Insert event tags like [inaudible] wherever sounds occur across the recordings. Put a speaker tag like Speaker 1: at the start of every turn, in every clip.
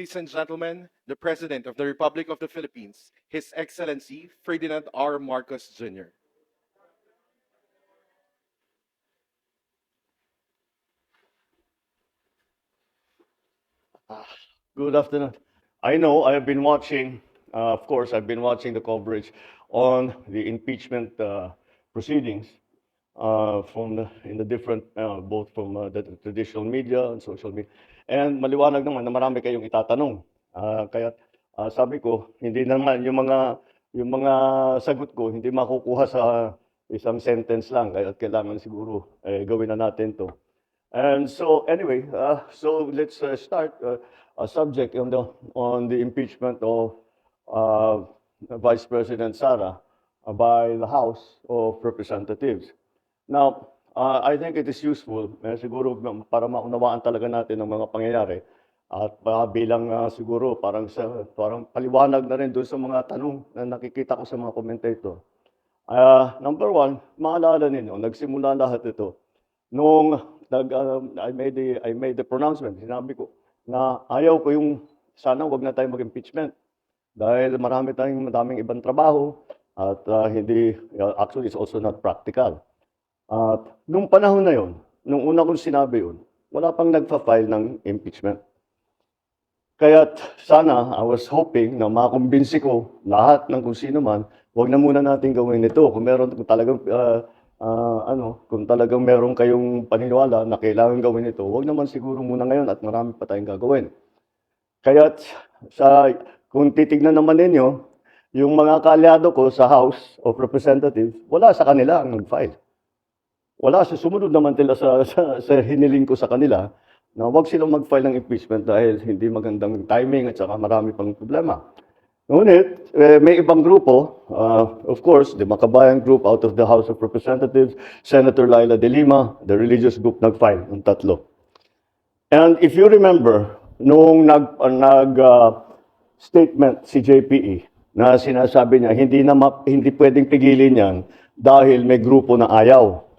Speaker 1: Ladies and gentlemen, the President of the Republic of the Philippines, His Excellency Ferdinand R. Marcos Jr.
Speaker 2: Good afternoon. I know I have been watching, uh, of course, I've been watching the coverage on the impeachment uh, proceedings uh, from in the different, uh, both from uh, the traditional media and social media. And maliwanag naman na marami kayong itatanong. Uh, kaya uh, sabi ko, hindi naman yung mga yung mga sagot ko hindi makukuha sa isang sentence lang. Kaya kailangan siguro eh, gawin na natin to. And so anyway, uh, so let's uh, start uh, a subject on the on the impeachment of uh, Vice President Sara by the House of Representatives. Now, uh, I think it is useful eh, siguro para maunawaan talaga natin ang mga pangyayari at uh, bilang uh, siguro parang sa parang paliwanag na rin doon sa mga tanong na nakikita ko sa mga commentator. Uh, number one, maalala ninyo, nagsimula lahat ito nung nag, um, I made the I made the pronouncement. Sinabi ko na ayaw ko yung sana wag na tayo mag-impeachment dahil marami tayong madaming ibang trabaho at uh, hindi uh, actually it's also not practical. At nung panahon na yon, nung una kong sinabi yun, wala pang nagfa-file ng impeachment. Kaya sana, I was hoping na makumbinsi ko lahat ng kung sino man, wag na muna natin gawin ito. Kung meron kung talagang uh, ah, ano, kung talagang meron kayong paniniwala na kailangan gawin ito, wag naman siguro muna ngayon at marami pa tayong gagawin. Kaya sa kung titignan naman ninyo, yung mga kaalyado ko sa House of Representatives, wala sa kanila ang nag-file. Wala sa sumunod naman nila sa, [laughs] sa, sa hiniling ko sa kanila na wag silang mag-file ng impeachment dahil hindi magandang timing at saka marami pang problema. Ngunit, eh, may ibang grupo, uh, of course, the Makabayan group out of the House of Representatives, Senator Laila De Lima, the religious group nag-file ng tatlo. And if you remember, nung nag, uh, nag uh, statement si JPE na sinasabi niya hindi na ma- hindi pwedeng pigilin yan dahil may grupo na ayaw.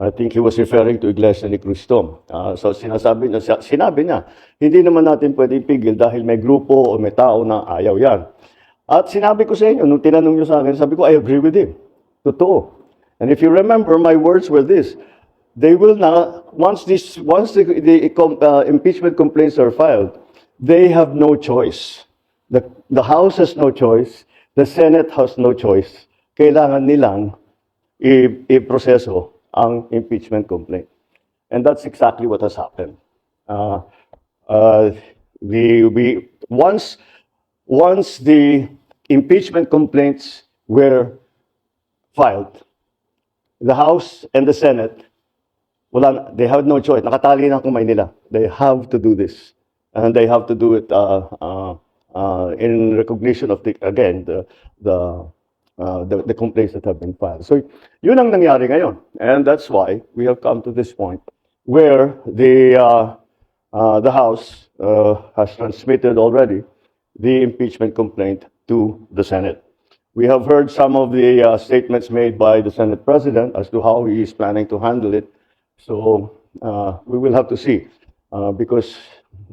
Speaker 2: I think he was referring to Iglesia ni Cristo. Ah, so sinasabi niya, sinabi niya, hindi naman natin pwedeng pigil dahil may grupo o may tao na ayaw yan. At sinabi ko sa inyo, nung tinanong niyo sa akin, sabi ko, I agree with him. Totoo. And if you remember, my words were this, they will not, once this, once the, the uh, impeachment complaints are filed, they have no choice. The, the House has no choice. The Senate has no choice. Kailangan nilang i-proseso ang impeachment complaint. And that's exactly what has happened. Uh, uh, the, we, once, once the impeachment complaints were filed, the House and the Senate, wala, they have no choice. Nakatali na ang kamay nila. They have to do this. And they have to do it uh, uh, uh, in recognition of the, again, the, the, uh, the, the complaints that have been filed. So, yun ang nangyari ngayon. And that's why we have come to this point where the, uh, uh, the House uh, has transmitted already the impeachment complaint to the Senate. We have heard some of the uh, statements made by the Senate President as to how he is planning to handle it. So uh, we will have to see uh, because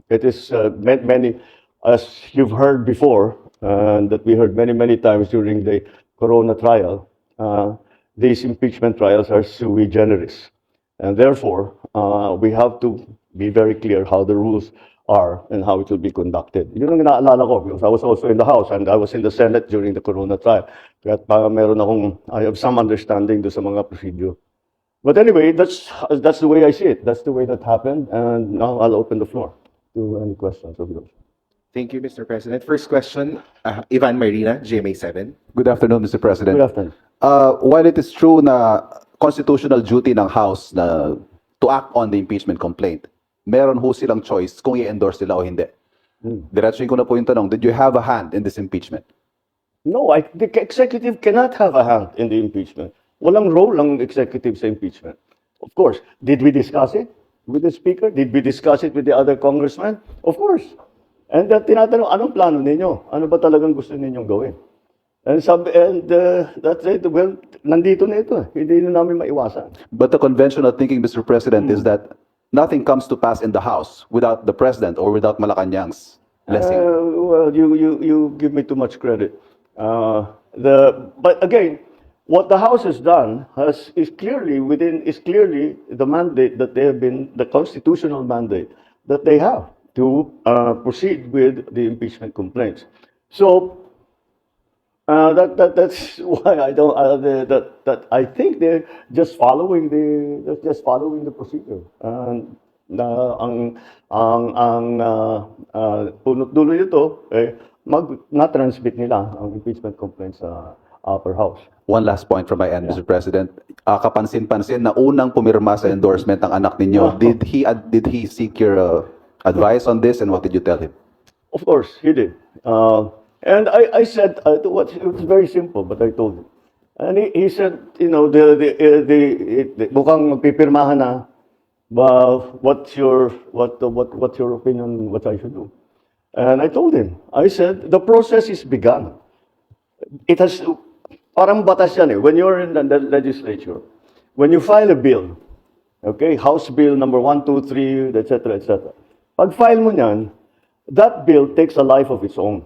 Speaker 2: it is uh, many, as you've heard before, and that we heard many, many times during the Corona trial, uh, these impeachment trials are sui generis. And therefore, uh, we have to be very clear how the rules are and how it will be conducted. Yun ang naalala ko because I was also in the House and I was in the Senate during the Corona trial. Kaya parang meron akong, I have some understanding do sa mga procedure. But anyway, that's, that's the way I see it. That's the way that happened. And now I'll open the floor to any questions of yours.
Speaker 1: Thank you, Mr. President. First question, uh, Ivan Marina, GMA7.
Speaker 3: Good afternoon, Mr. President.
Speaker 2: Good afternoon.
Speaker 3: Uh, while it is true na constitutional duty ng House na to act on the impeachment complaint, meron ho silang choice kung i-endorse nila o hindi. Diretsuhin ko na po yung tanong, did you have a hand in this impeachment?
Speaker 2: No, I, the executive cannot have a hand in the impeachment. Walang role ang executive sa impeachment. Of course, did we discuss it with the speaker? Did we discuss it with the other congressmen? Of course. And uh, tinatanong, anong plano ninyo? Ano ba talagang gusto ninyong gawin? And, sabi, and uh, that's it. Well, nandito na ito. Hindi na namin maiwasan.
Speaker 3: But the conventional thinking, Mr. President, is that nothing comes to pass in the House without the President or without Malacanang's blessing?
Speaker 2: Uh, well, you, you, you give me too much credit. Uh, the, but again, what the House has done has, is clearly within, is clearly the mandate that they have been, the constitutional mandate that they have to uh, proceed with the impeachment complaints. So uh, that, that that's [laughs] why I don't uh, the, that that I think they're just following the just following the procedure. And na ang ang ang uh, uh, punot dulo nito eh mag na-transmit nila ang impeachment complaint sa upper house.
Speaker 3: One last point from my end, Mr. President. Ah, kapansin-pansin na unang pumirma sa endorsement ng anak ninyo. Did he ad- did he seek your uh, advice on this and what did you tell him?
Speaker 2: Of course, he did. Uh, and I, I said, uh, what, it was very simple, but I told him. And he, he said, you know, the, the, uh, the, it, the mukhang magpipirmahan na, but what's your, what, what, what's your opinion, what I should do? And I told him, I said, the process is begun. It has, parang batas yan eh. When you're in the, the legislature, when you file a bill, okay, House Bill number 1, 2, 3, etc., etc. Pag file mo niyan, that bill takes a life of its own.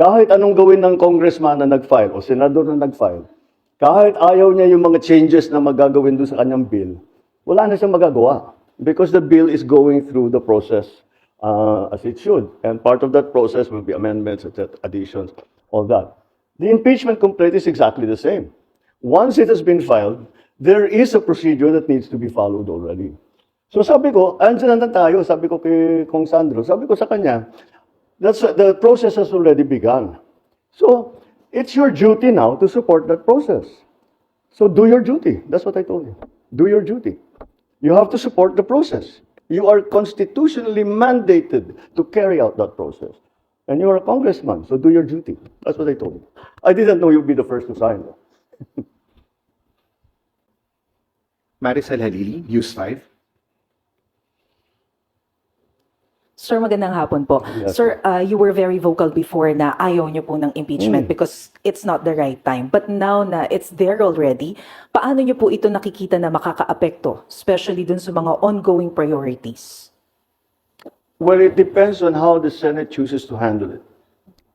Speaker 2: Kahit anong gawin ng congressman na nag-file o senador na nag-file, kahit ayaw niya yung mga changes na magagawin doon sa kanyang bill, wala na siyang magagawa. Because the bill is going through the process uh, as it should. And part of that process will be amendments, additions, all that. The impeachment complaint is exactly the same. Once it has been filed, there is a procedure that needs to be followed already. So sabi ko, andyan na tayo, sabi ko kay Kong Sandro, sabi ko sa kanya, that's, the process has already begun. So, it's your duty now to support that process. So do your duty. That's what I told him. Do your duty. You have to support the process. You are constitutionally mandated to carry out that process. And you are a congressman, so do your duty. That's what I told him. I didn't know you'd be the first to sign. [laughs]
Speaker 1: Maricel Halili, News 5.
Speaker 4: Sir, magandang hapon po.
Speaker 2: Yes,
Speaker 4: Sir, uh, you were very vocal before na ayaw niyo po ng impeachment because it's not the right time. But now na it's there already, paano niyo po ito nakikita na makakaapekto, especially dun sa mga ongoing priorities?
Speaker 2: Well, it depends on how the Senate chooses to handle it.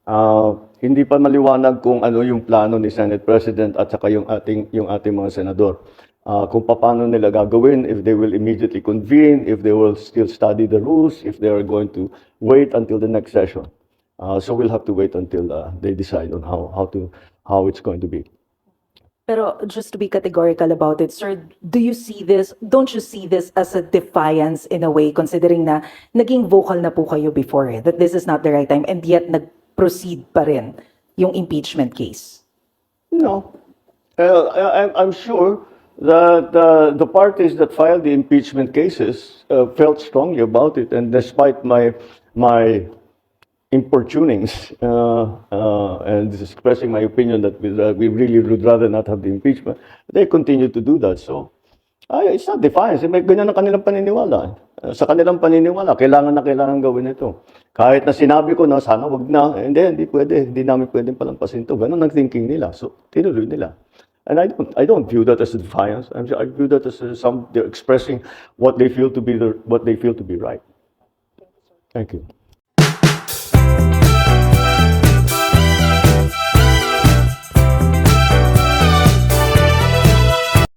Speaker 2: Ah, hindi pa maliwanag kung ano yung plano ni Senate President at saka yung ating yung ating mga senador. Ah, kung paano nila gagawin, if they will immediately convene, if they will still study the rules, if they are going to wait until the next session. Ah, so we'll have to wait until ah, they decide on how how to how it's going to be.
Speaker 4: Pero just to be categorical about it, sir, do you see this, don't you see this as a defiance in a way, considering na naging vocal na po kayo before eh, that this is not the right time, and yet nag-proceed pa rin yung impeachment case?
Speaker 2: No. Uh, I, I'm sure that uh, the parties that filed the impeachment cases uh, felt strongly about it, and despite my my importunings uh, uh, and expressing my opinion that we, uh, we really would rather not have the impeachment, they continue to do that. So, ay, it's not defiance. May ganyan ang kanilang paniniwala. Uh, sa kanilang paniniwala, kailangan na kailangan gawin ito. Kahit na sinabi ko na sana wag na, hindi, hindi pwede, hindi namin pwedeng palampasin to. Ganun ang thinking nila. So, tinuloy nila. And I don't, I don't view that as defiance. I'm, view that as uh, some, they're expressing what they feel to be the, what they feel to be right. Thank you.